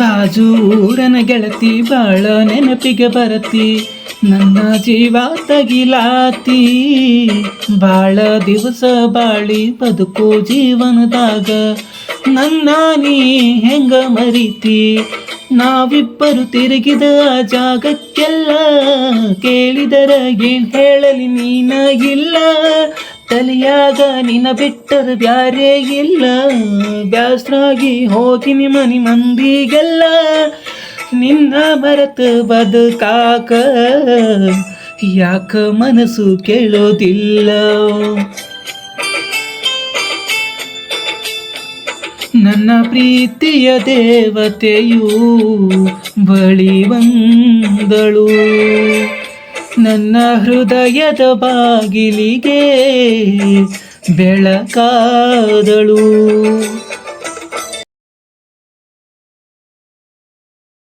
ಬಾಜು ಊರನ ಗೆಳತಿ ಬಾಳ ನೆನಪಿಗೆ ಬರತಿ, ನನ್ನ ಜೀವ ತಗಿಲಾತಿ. ಬಾಳ ದಿವಸ ಬಾಳಿ ಬದುಕು ಜೀವನದಾಗ, ನನ್ನ ನೀ ಹೆಂಗ ಮರಿತಿ? ನಾವಿಬ್ಬರು ತಿರುಗಿದ ಜಾಗಕ್ಕೆಲ್ಲ ಕೇಳಿದರ ಏನ್ ಹೇಳಲಿ ನೀನ ಇಲ್ಲ ತಲೆಯಾಗ ನಿನ್ನ ಬಿಟ್ಟರು ಬ್ಯಾರೆ ಇಲ್ಲ. ಬ್ಯಾಸ್ರಾಗಿ ಹೋಗಿನಿ ಮನಿ ಮಂದಿಗೆಲ್ಲ ನಿನ್ನ ಮರೆತು ಬದುಕಾಕ ಯಾಕ ಮನಸ್ಸು ಕೇಳೋದಿಲ್ಲ. ನನ್ನ ಪ್ರೀತಿಯ ದೇವತೆಯೂ ಬಳಿ ಬಂದಳು. ನನ್ನ ಹೃದಯದ ಬಾಗಿಲಿಗೆ ಬೆಳಕಾದಳು.